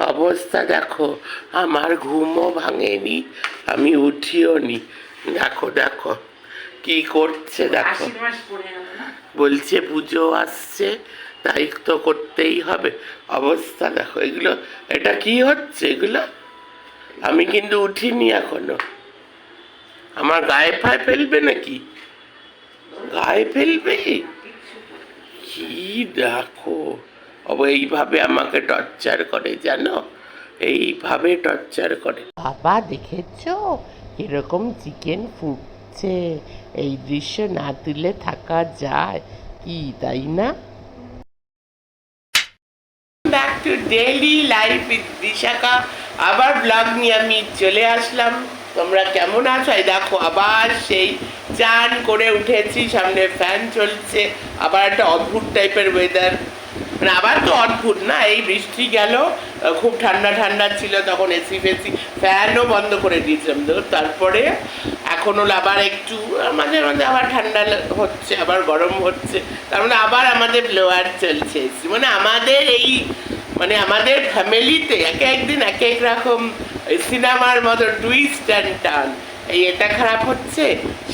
অবস্থা দেখো আমার ঘুমও ভাঙেনি আমি উঠিও নি দেখো দেখো কি করছে দেখো। বলছে পুজো আসছে তাই তো করতেই হবে। অবস্থা দেখো এগুলো এটা কি হচ্ছে এগুলো? আমি কিন্তু উঠিনি এখনও। আমার গায়ে ফায়ে ফেলবে নাকি? গায়ে ফেলবে? কি দেখো? এইভাবে আমাকে টর্চার করে জানো? এইভাবে টর্চার করে। বাবা দেখেছ? কীরকম চিকেন ফুটছে। এই দৃশ্য না তুলে থাকা যায় কি তাই না? Back to daily life with Bishakha আবার ব্লগ নিয়ে আমি চলে আসলাম। তোমরা কেমন আছো? দেখো আবার সেই চান করে উঠেছি সামনে ফ্যান চলছে। আবার একটা অদ্ভুত টাইপের ওয়েদার মানে আবার তো অদ্ভুত না? এই বৃষ্টি গেল খুব ঠান্ডা ঠান্ডা ছিল, তখন এসি ফেসি, ফ্যানও বন্ধ করে দিয়েছিলাম। তো তারপরে এখন হলো আবার একটু মাঝে মাঝে আবার ঠান্ডা হচ্ছে, আবার গরম হচ্ছে। তার মানে আবার আমাদের ব্লোয়ার চলছে এসি মানে আমাদের এই মানে আমাদের ফ্যামিলিতে এক একদিন এক এক রকম সিনেমার মতো টুইস্ট অ্যান্ড টার্ন এই এটা খারাপ হচ্ছে,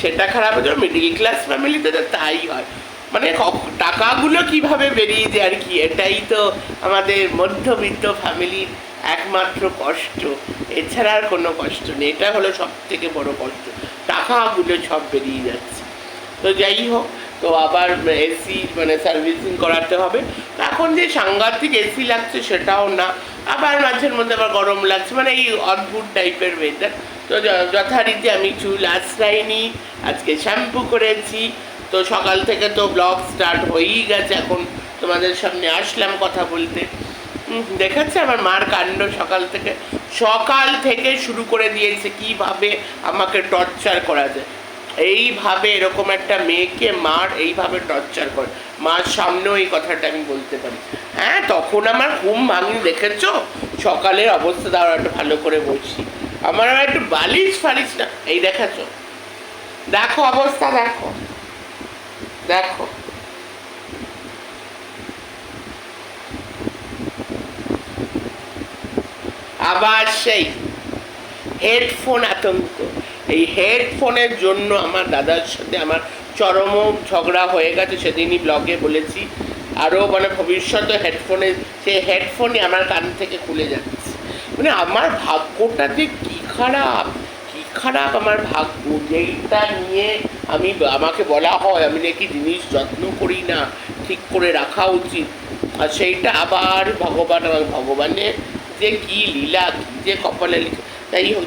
সেটা খারাপ হচ্ছে মিডিল ক্লাস ফ্যামিলিতে তো তাই হয়। মানে টাকাগুলো কীভাবে বেরিয়ে যায় আর কি? এটাই তো আমাদের মধ্যবিত্ত ফ্যামিলির একমাত্র কষ্ট। এছাড়া আর কোনো কষ্ট নেই। এটা হলো সব থেকে বড় কষ্ট। টাকাগুলো সব বেরিয়ে যাচ্ছে। তো যাই হোক, তো আবার এসি মানে সার্ভিসিং করাতে হবে। এখন যে সাংঘাতিক এসি লাগছে সেটাও না। আবার মাঝের মধ্যে আবার গরম লাগছে। মানে এই অদ্ভুত টাইপের ওয়েদার তো যথারীতি আমি চুল আশ্রাইনি আজকে শ্যাম্পু করেছি। তো সকাল থেকে তো ব্লগ স্টার্ট হয়েই গেছে, এখন তোমাদের সামনে আসলাম কথা বলতে। দেখেছে আমার মার কাণ্ড সকাল থেকে? সকাল থেকে শুরু করে দিয়েছে কীভাবে আমাকে টর্চার করা যায়। এইভাবে এরকম একটা মেয়েকে মার, এইভাবে টর্চার করে। মার সামনেও এই কথাটা আমি বলতে পারি। হ্যাঁ তখন আমার ঘুম ভাঙি, দেখেছ? সকালের অবস্থা দাঁড়া একটু ভালো করে বলছি। আমার আবার একটু বালিশ ফালিশ না, এই দেখেছ? দেখো অবস্থা, দেখো। দেখো। আবার সেই হেডফোন আতঙ্ক। এই হেডফোনের জন্য আমার দাদার সাথে আমার চরম ঝগড়া হয়ে গেছে, সেদিনই ব্লগে বলেছি। আরও মানে ভবিষ্যতে হেডফোনে সেই হেডফোনই আমার কান থেকে খুলে যাচ্ছে। মানে আমার ভাগ্যটা যে কী খারাপ কী খারাপ আমার ভাগ্য, যেইটা নিয়ে আমি আমাকে বলা হয়, আমি নাকি জিনিস যত্ন করি না, ঠিক করে রাখা উচিত। আর সেইটা আবার ভগবান এবং ভগবানের যে কি লীলা, কি যে কপালে তাই হোক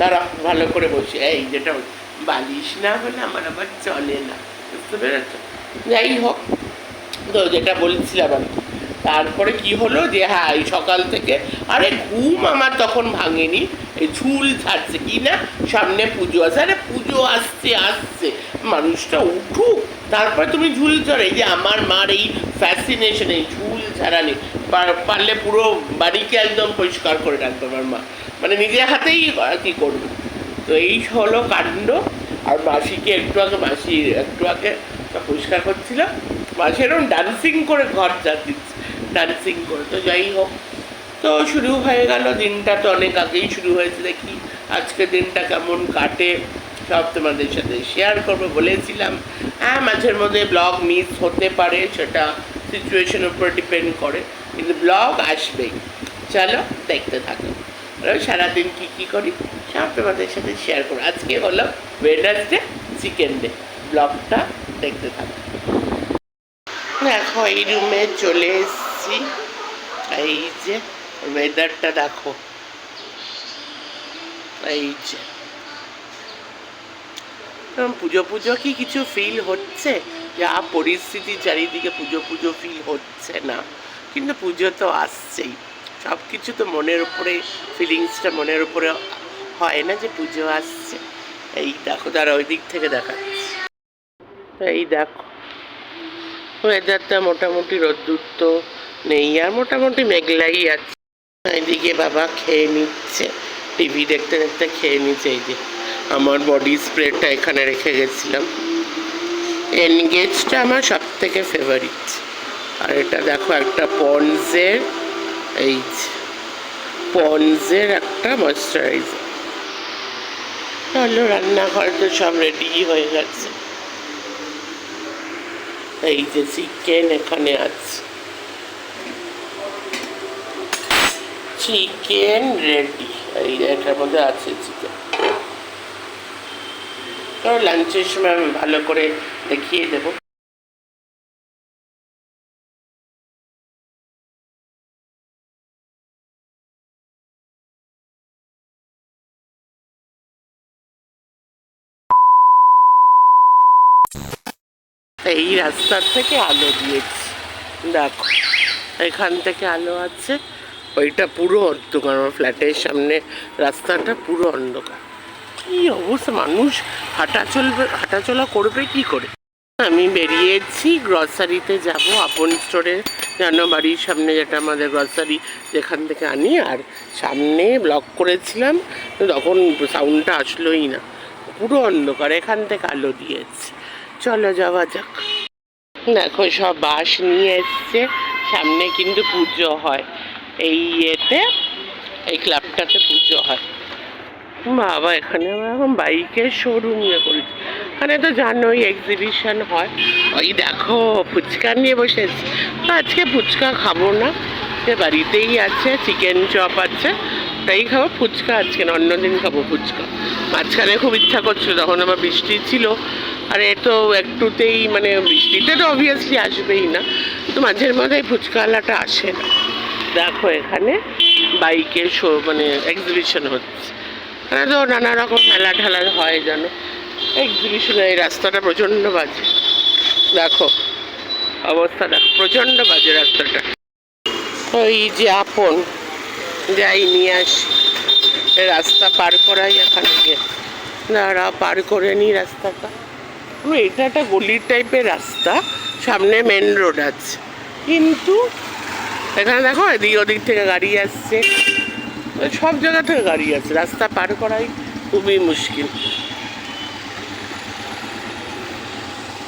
দাঁড়া, ভালো করে বসে এই যেটা বালিশ না হলে আমার আবার চলে না, বুঝতে পেরেছ? যাই হোক, তো যেটা বলছিলাম আর কি তারপরে কি হলো যে হ্যাঁ এই সকাল থেকে, আরে ঘুম আমার তখন ভাঙেনি। এই ঝুল ছাড়ছে কি না? সামনে পুজো আছে। আরে পুজো আসছে আসছে। মানুষটা উঠুক, তারপরে তুমি ঝুল ঝাড় এই যে আমার মার এই ফ্যাসিনেশন এই ঝুল পার- পারলে পুরো বাড়িকে একদম পরিষ্কার করে রাখবে আমার মা। মানে নিজের হাতেই কি করবে? তো এই হলো কাণ্ড। আর মাসিকে একটু আগে, মাসি একটু আগে পরিষ্কার করছিল। মাসি এরকম ডান্সিং করে ঘর চার দিচ্ছে ডান্সিং করে। তো যাই হোক তো শুরু হয়ে গেল, দিনটা তো অনেক আগেই শুরু হয়েছে। দেখি আজকে দিনটা কেমন কাটে, সব তোমাদের সাথে শেয়ার করব বলেছিলাম। হ্যাঁ মাঝের মধ্যে ব্লগ মিস হতে পারে, সেটা সিচুয়েশনের উপর ডিপেন্ড করে, কিন্তু ব্লগ আসবেই। চলো দেখতে থাকো। সারাদিন কী কী করি? সব তোমাদের সাথে শেয়ার করো আজকে হলো ওয়েডনেসডে চিকেন ডে ব্লগটা দেখতে থাকো। দেখো, এই রুমে চলে এসেছি। এই যে ওয়েদারটা দেখো। এই যে। পুজো পুজো কি কিছু ফিল হচ্ছে? যা পরিস্থিতি চারিদিকে পুজো পুজো ফিল হচ্ছে না। কিন্তু পুজো তো আসছেই। সব কিছু তো মনের উপরে ফিলিংসটা মনের উপরে হয় না যে পুজো আসছে। এই দেখো তারা ওই দিক থেকে দেখাচ্ছে। এই দেখো ওয়েদারটা মোটামুটি রোদ্দুর তো নেই, আর মোটামুটি মেঘলাই আছে। এদিকে বাবা খেয়ে নিচ্ছে। টিভি দেখতে দেখতে খেয়ে নিচ্ছে এই যে। আমার বডি স্প্রেটা এখানে রেখে গেছিলাম। এনগেজটা আমার সব থেকে ফেভারিট আর এটা দেখো একটা পন্সের এই যে পন্সের একটা ময়শ্চারাইজার তাহলে রান্নাঘর তো সব রেডি হয়ে গেছে। এই যে চিকেন এখানে আছে। Chicken ready. এই এটার মধ্যে আছে চিকেন। তো লাঞ্চের সময় আমি ভালো করে দেখিয়ে দেবো। এই রাস্তার থেকে আলো দিয়েছি। দেখো, এখান থেকে আলো আছে। ওইটা পুরো অন্ধকার, আমার ফ্ল্যাটের সামনে রাস্তাটা পুরো অন্ধকার। কি অবস্থা? মানুষ হাঁটা চলবে হাঁটাচলা করবে কি করে? আমি বেরিয়েছি গ্রসারিতে যাব, আপন স্টোরে জানো, বাড়ির সামনে যেটা আমাদের গ্রসারি যেখান থেকে আনি, আর সামনে ব্লক করেছিলাম তখন সাউন্ডটা আসলোই না। পুরো অন্ধকার, এখান থেকে আলো দিয়েছি। চলো যাওয়া যাক। দেখো, সব বাঁশ নিয়ে এসছে, সামনে কিন্তু পুজো হয়। এই ইয়েতে, এই ক্লাবটাতে পুজো হয়। বাবা, এখানে আমরা এখন বাইকের শোরুম ইয়ে করেছি। এখানে তো জানোই এক্সিবিশন হয়। ওই দেখো, ফুচকা নিয়ে বসেছি আজকে ফুচকা খাব না। সে বাড়িতেই আছে চিকেন চপ আছে, তাই খাব ফুচকা আজকে না, অন্যদিন খাব ফুচকা। মাঝখানে খুব ইচ্ছা করছিল, তখন আবার বৃষ্টি ছিল। আর এ তো একটুতেই মানে বৃষ্টিতে তো অবভিয়াসলি আসবেই না। তো মাঝের মধ্যে ফুচকাওয়ালাটা আসে না। দেখো এখানে বাইকের শো মানে এক্সিবিশন হচ্ছে। এখানে তো নানা রকম মেলা ঠেলা হয় যেন। এক্সিবিশনে এই রাস্তাটা প্রচণ্ড বাজে। দেখো, অবস্থা দেখো, প্রচণ্ড বাজে রাস্তাটা। ওই যে আপন, যাই নিয়ে আসি। রাস্তা পার করাই এখানে গিয়ে। দাঁড়া, পার করে নি রাস্তাটা। এটা একটা গলির টাইপের রাস্তা, সামনে মেন রোড আছে। কিন্তু এখানে দেখো, এদিক ওদিক থেকে গাড়ি আসছে। সব জায়গা থেকে গাড়ি আছে রাস্তা পার করাই খুবই মুশকিল।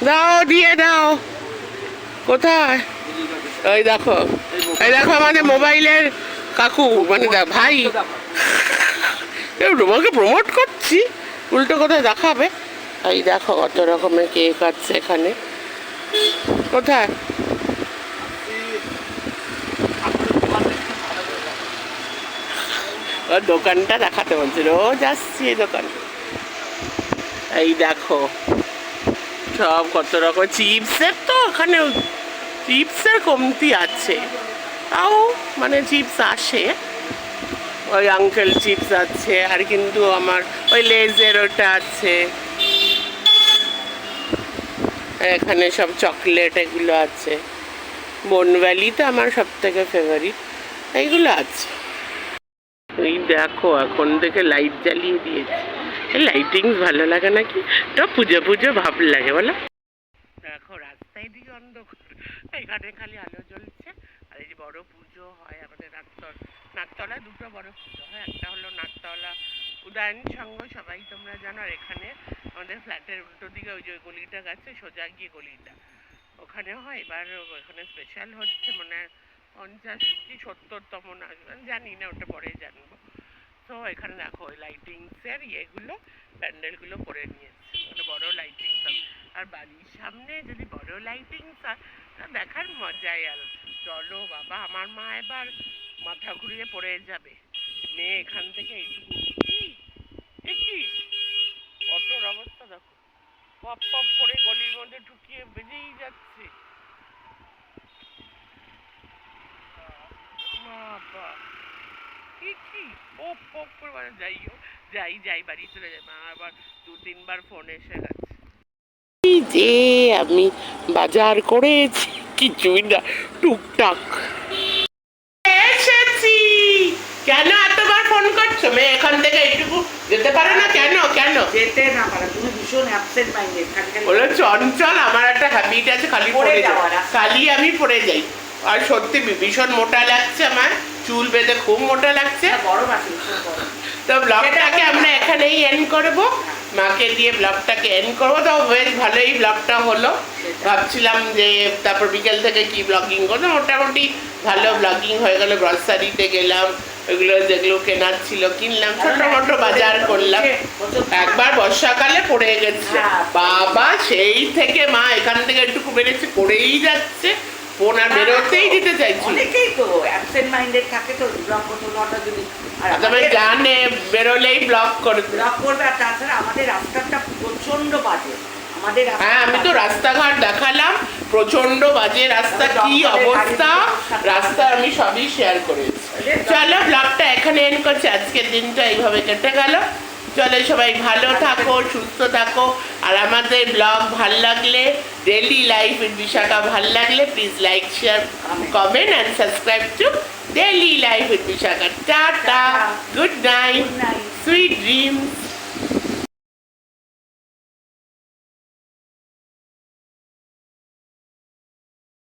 দাও, দিয়ে দাও। কোথায়? ওই দেখো, এই দেখো আমাদের মোবাইলের কাকু মানে ভাই। তোমাকে প্রমোট করছি। উল্টো কোথায় দেখাবে? এই দেখো কত রকমের কেক আছে এখানে। কোথায়? ওর দোকানটা দেখাতে বলছে, রোজ আসছি এই দোকান। এই দেখো, সব কত রকম চিপসের তো ওখানে চিপসের কমতি আছে। তাও মানে চিপস আসে, ওই আঙ্কেল চিপস আছে, আর কিন্তু আমার ওই লেজের ওটা আছে। এখানে সব চকলেট এগুলো আছে। বনভ্যালি তো আমার সব থেকে ফেভারিট এইগুলো আছে। এই দেখো, এখন থেকে লাইট জ্বালিয়ে দিয়েছে। এই লাইটিং ভালো লাগে নাকি? তো পুজো পুজো ভাব লাগে, বলো। দেখো, রাস্তায় দিকে অন্ধকার। এখানে খালি আলো জ্বলছে, আর এই যে বড় পুজো হয়, আমাদের নাকতল নাকতলায় দুটো বড় পুজো হয়। একটা হলো নাকতলা উদয়ন সংঘ, সবাই তোমরা জানো, আর এখানে আমাদের ফ্ল্যাটের উল্টো দিকে ওই যে গলিটা গেছে, সোজা গিয়ে গলিটা। ওখানে হয়, এবার ওখানে স্পেশাল হচ্ছে মানে পঞ্চাশ কি সত্তরতম না জানি না, ওটা পরে জানব। তো এখানে দেখো, ওই লাইটিংসের ইয়েগুলো, প্যান্ডেলগুলো করে নিয়েছে। মানে বড় লাইটিং সব। আর বাড়ির সামনে যদি বড় লাইটিং হয় দেখার মজাই আর চলো বাবা, আমার মা এবার মাথা ঘুরিয়ে পড়ে যাবে। মেয়ে এখান থেকে এইটুকু কি অটোর অবস্থা দেখো। পপ পপ করে গলির মধ্যে ঢুকিয়ে বেরিয়েই যাচ্ছে। বাবা কি কি? পপ পপ করে মানে যাই হোক যাই যাই বাড়ি চলে যাই। মা আবার দু তিনবার ফোন এসে গেছে। যে আমি বাজার করেছি কিছুই না টুকটাক। এসেছি! কেন এতবার ফোন করছ? মেয়ে এখান থেকে এইটুকু যেতে পারে না? কেন কেন? যেতে না পারে তুমি ভীষণ অ্যাবসেন্ট মাইন্ডেড বলে চঞ্চল আমার একটা হ্যাবিট আছে খালি পড়ে যাওয়া। খালি আমি পড়ে যাই। আর সত্যি ভীষণ মোটা লাগছে আমার। চুল বেঁধে খুব মোটা লাগছে। তো ব্লগটাকে আমরা এখানেই এন্ড করব। মাকে দিয়ে ব্লগটাকে এন্ড করব। তো বেশ ভালোই ব্লগটা হলো। ভাবছিলাম যে তারপর বিকেল থেকে কি ব্লগিং করব। মোটামুটি ভালো ব্লগিং হয়ে গেল। গ্রসারিতে গেলাম। ওগুলো যেগুলো কেনার ছিল কিনলাম। ছোট মোটো বাজার করলাম। একবার বর্ষাকালে পড়ে গেছে। হ্যাঁ। বাবা সেই থেকে মা এখান থেকে একটু বেড়েছে পড়েই যাচ্ছে। ফোন আর বেরোতেই দিতে চাইছি। অনেকেই তো অ্যাবসেন্ট মাইন্ডেড থাকে তো ব্লক করতে যদি জানে বেরোলেই ব্লক করে ব্লক করবে আর তাছাড়া আমাদের রাস্তাটা প্রচণ্ড বাজে। আমাদের হ্যাঁ আমি তো রাস্তাঘাট দেখালাম প্রচণ্ড বাজে রাস্তা কি অবস্থা? রাস্তা আমি সবই শেয়ার করেছি চলো ব্লগটা এখানে এন্ড করছি। আজকের দিনটা এইভাবে কেটে গেল। চলে সবাই ভালো থাকো সুস্থ থাকো। আর আমাদের ব্লগ ভালো লাগলে ডেলি লাইফ ইন বিশাখা ভালো লাগলে please like share comment and subscribe to daily life in Bishakha tata good night. Sweet dreams